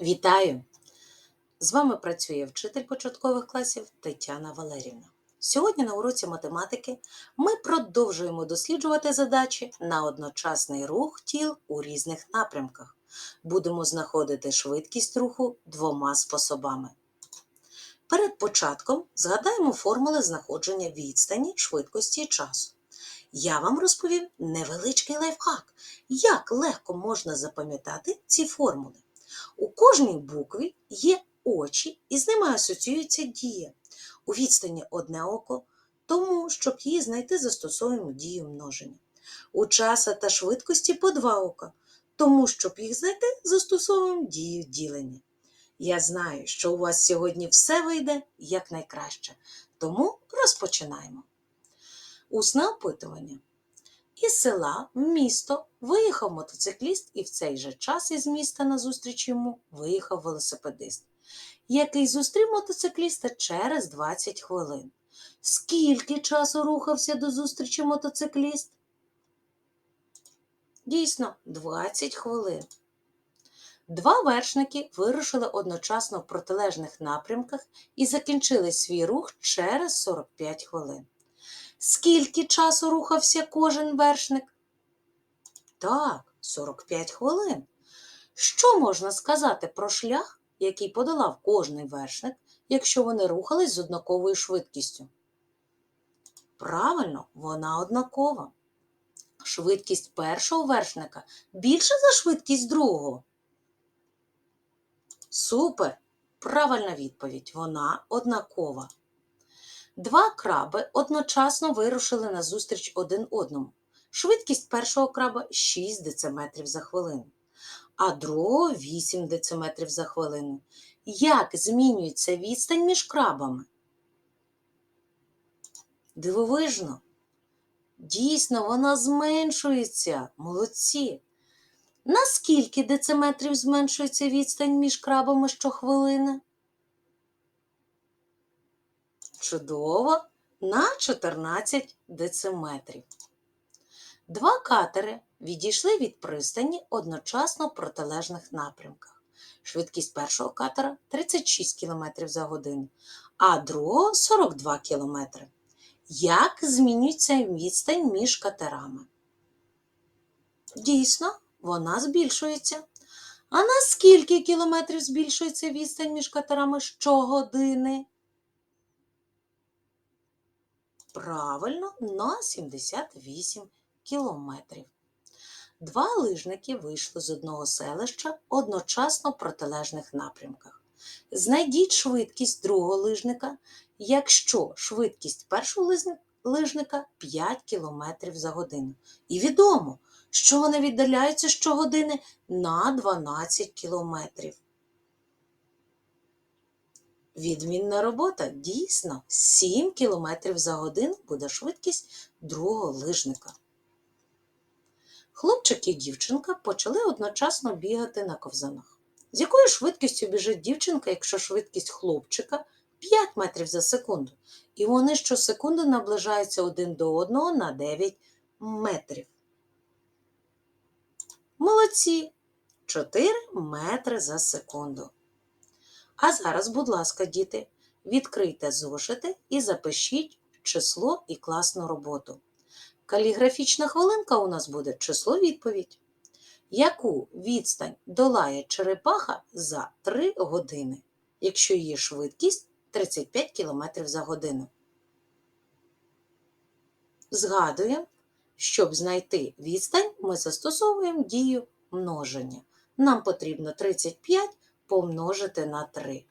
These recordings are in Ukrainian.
Вітаю! З вами працює вчитель початкових класів Тетяна Валерівна. Сьогодні на уроці математики ми продовжуємо досліджувати задачі на одночасний рух тіл у різних напрямках. Будемо знаходити швидкість руху двома способами. Перед початком згадаємо формули знаходження відстані, швидкості і часу. Я вам розповім невеличкий лайфхак, як легко можна запам'ятати ці формули. У кожній букві є очі, і з ними асоціюється дія. У відстані одне око, тому, щоб її знайти, застосовуємо дію множення. У часа та швидкості по два ока, тому, щоб їх знайти, застосовуємо дію ділення. Я знаю, що у вас сьогодні все вийде якнайкраще, тому розпочинаємо. Усне опитування. Із села в місто виїхав мотоцикліст, і в цей же час із міста назустріч йому виїхав велосипедист, який зустрів мотоцикліста через 20 хвилин. Скільки часу рухався до зустрічі мотоцикліст? Дійсно, 20 хвилин. Два вершники вирушили одночасно в протилежних напрямках і закінчили свій рух через 45 хвилин. Скільки часу рухався кожен вершник? Так, 45 хвилин. Що можна сказати про шлях, який подолав кожний вершник, якщо вони рухались з однаковою швидкістю? Правильно, вона однакова. Швидкість першого вершника більша за швидкість другого. Супер! Правильна відповідь. Вона однакова. Два краби одночасно вирушили назустріч один одному. Швидкість першого краба 6 дециметрів за хвилину, а другого 8 дециметрів за хвилину. Як змінюється відстань між крабами? Дивовижно. Дійсно, вона зменшується. Молодці. На скільки дециметрів зменшується відстань між крабами щохвилини? Чудово! На 14 дециметрів. Два катери відійшли від пристані одночасно в протилежних напрямках. Швидкість першого катера 36 км за годину, а другого 42 км. Як змінюється відстань між катерами? Дійсно, вона збільшується. А на скільки кілометрів збільшується відстань між катерами щогодини? Правильно, на 78 кілометрів. Два лижники вийшли з одного селища одночасно в протилежних напрямках. Знайдіть швидкість другого лижника, якщо швидкість першого лижника 5 км за годину. І відомо, що вони віддаляються щогодини на 12 кілометрів. Відмінна робота дійсно 7 км за годину буде швидкість другого лижника. Хлопчик і дівчинка почали одночасно бігати на ковзанах. З якою швидкістю біжить дівчинка, якщо швидкість хлопчика 5 метрів за секунду, і вони щосекунди наближаються один до одного на 9 метрів. Молодці! 4 метри за секунду. А зараз, будь ласка, діти, відкрийте зошити і запишіть число і класну роботу. Каліграфічна хвилинка у нас буде число відповідь. Яку відстань долає черепаха за 3 години, якщо її швидкість 35 км за годину? Згадуємо, щоб знайти відстань, ми застосовуємо дію множення. Нам потрібно 35 помножити на 3.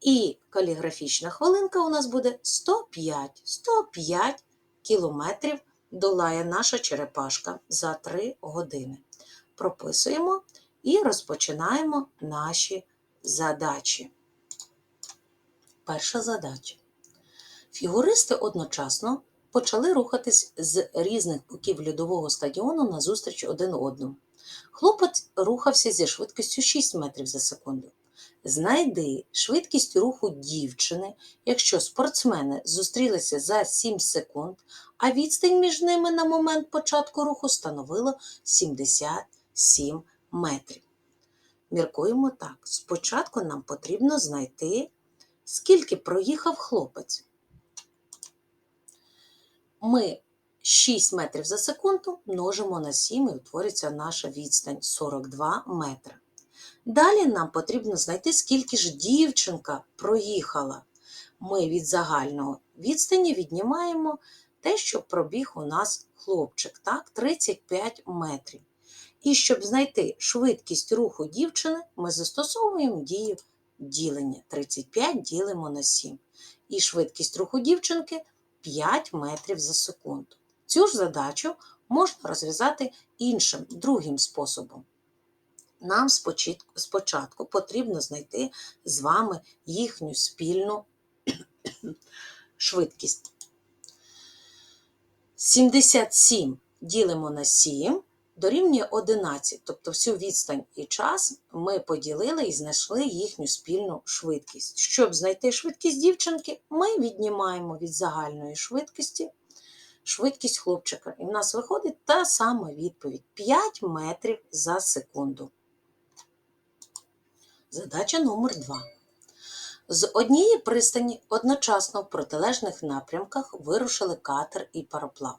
І каліграфічна хвилинка у нас буде 105. 105 кілометрів долає наша черепашка за 3 години. Прописуємо і розпочинаємо наші задачі. Перша задача. Фігуристи одночасно почали рухатись з різних боків льодового стадіону назустріч один одному. Хлопець рухався зі швидкістю 6 метрів за секунду. Знайди швидкість руху дівчини, якщо спортсмени зустрілися за 7 секунд, а відстань між ними на момент початку руху становила 77 метрів. Міркуємо так. Спочатку нам потрібно знайти, скільки проїхав хлопець. Ми 6 метрів за секунду множимо на 7 і утворюється наша відстань 42 метри. Далі нам потрібно знайти, скільки ж дівчинка проїхала. Ми від загального відстані віднімаємо те, що пробіг у нас хлопчик, так, 35 метрів. І щоб знайти швидкість руху дівчини, ми застосовуємо дію ділення. 35 ділимо на 7. І швидкість руху дівчинки 5 метрів за секунду. Цю ж задачу можна розв'язати іншим, другим способом. Нам спочатку, потрібно знайти з вами їхню спільну швидкість. 77 ділимо на 7 дорівнює 11. Тобто всю відстань і час ми поділили і знайшли їхню спільну швидкість. Щоб знайти швидкість дівчинки, ми віднімаємо від загальної швидкості швидкість хлопчика. І в нас виходить та сама відповідь 5 метрів за секунду. Задача номер 2. З однієї пристані одночасно в протилежних напрямках вирушили катер і пароплав.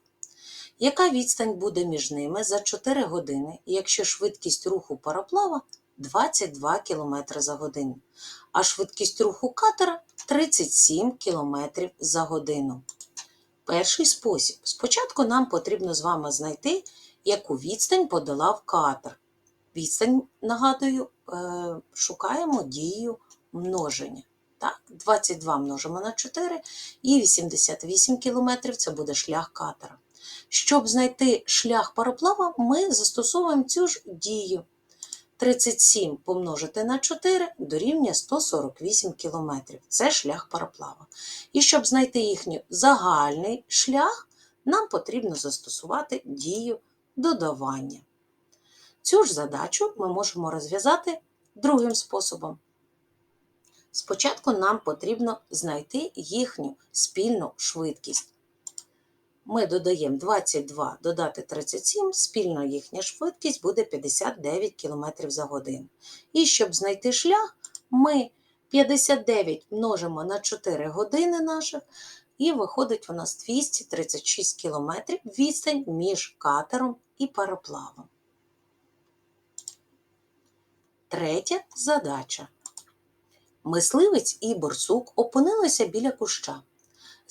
Яка відстань буде між ними за 4 години, якщо швидкість руху пароплава 22 км за годину, а швидкість руху катера 37 км за годину? Перший спосіб. Спочатку нам потрібно з вами знайти, яку відстань подолав катер. Відстань, нагадую, е, шукаємо дію множення. Так, 22 множимо на 4 і 88 км це буде шлях катера. Щоб знайти шлях пароплава, ми застосовуємо цю ж дію. 37 помножити на 4 дорівнює 148 км. Це шлях пароплава. І щоб знайти їхній загальний шлях, нам потрібно застосувати дію додавання. Цю ж задачу ми можемо розв'язати другим способом. Спочатку нам потрібно знайти їхню спільну швидкість. Ми додаємо 22 додати 37, спільна їхня швидкість буде 59 км за годину. І щоб знайти шлях, ми 59 множимо на 4 години наших, і виходить у нас 236 км відстань між катером і пароплавом. Третя задача. Мисливець і борсук опинилися біля куща,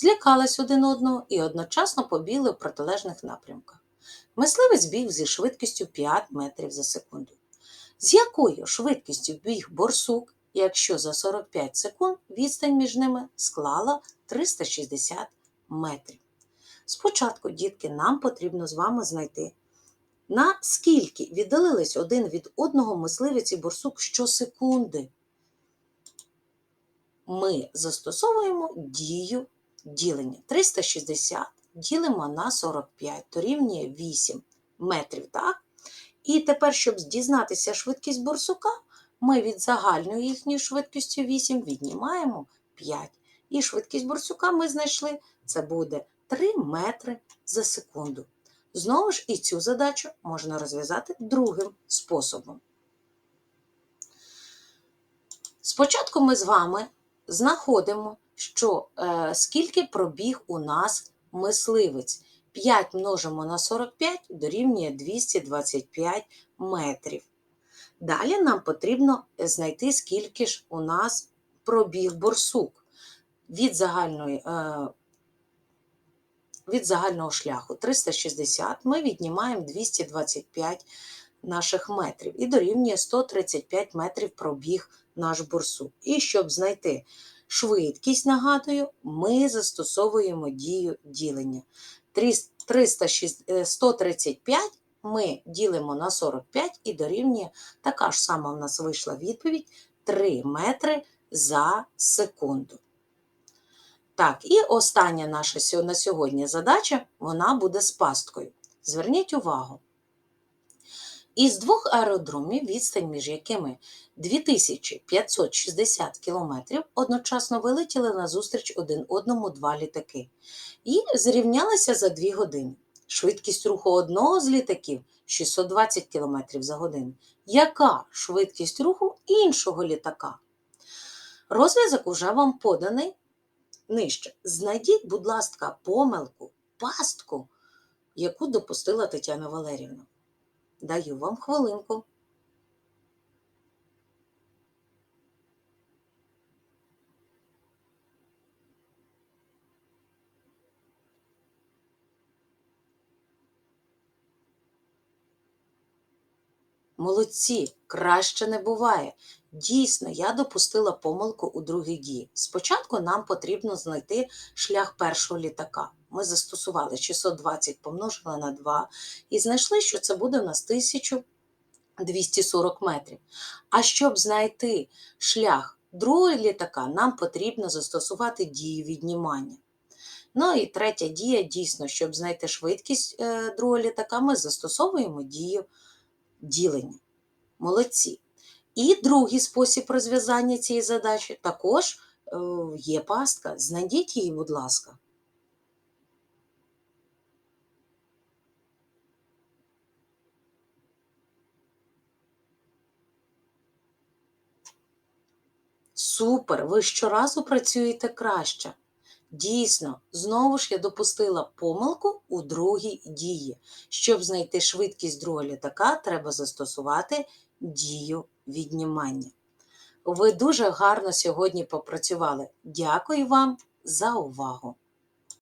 злякались один одного і одночасно побігли в протилежних напрямках. Мисливець біг зі швидкістю 5 метрів за секунду. З якою швидкістю біг борсук, якщо за 45 секунд відстань між ними склала 360 метрів? Спочатку, дітки, нам потрібно з вами знайти, на скільки віддалились один від одного мисливець і борсук щосекунди ми застосовуємо дію ділення. 360 ділимо на 45, дорівнює 8 метрів. так? І тепер, щоб дізнатися швидкість борсука, ми від загальної їхньої швидкістю 8 віднімаємо 5. І швидкість борсука ми знайшли, це буде 3 метри за секунду. Знову ж і цю задачу можна розв'язати другим способом. Спочатку ми з вами знаходимо, що е, скільки пробіг у нас мисливець. 5 множимо на 45 дорівнює 225 метрів. Далі нам потрібно знайти, скільки ж у нас пробіг борсук від загальної, е, від загального шляху 360 ми віднімаємо 225 наших метрів і дорівнює 135 метрів пробіг наш борсук. І щоб знайти швидкість, нагадую, ми застосовуємо дію ділення. 135 ми ділимо на 45 і дорівнює така ж сама в нас вийшла відповідь 3 метри за секунду. Так, і остання наша на сьогодні задача, вона буде з пасткою. Зверніть увагу. Із двох аеродромів, відстань між якими 2560 кілометрів, одночасно вилетіли назустріч один одному два літаки і зрівнялися за дві години. Швидкість руху одного з літаків 620 км за годину. Яка швидкість руху іншого літака? Розв'язок уже вам поданий нижче. Знайдіть, будь ласка, помилку, пастку, яку допустила Тетяна Валерівна. Даю вам хвилинку. Молодці, краще не буває. Дійсно, я допустила помилку у другій дії. Спочатку нам потрібно знайти шлях першого літака. Ми застосували 620 помножили на 2 і знайшли, що це буде у нас 1240 метрів. А щоб знайти шлях другого літака, нам потрібно застосувати дію віднімання. Ну і третя дія, дійсно, щоб знайти швидкість е, другого літака, ми застосовуємо дію ділення. Молодці. І другий спосіб розв'язання цієї задачі також е, є пастка. Знайдіть її, будь ласка. Супер! Ви щоразу працюєте краще. Дійсно, знову ж я допустила помилку у другій дії. Щоб знайти швидкість другого літака, треба застосувати дію віднімання. Ви дуже гарно сьогодні попрацювали. Дякую вам за увагу!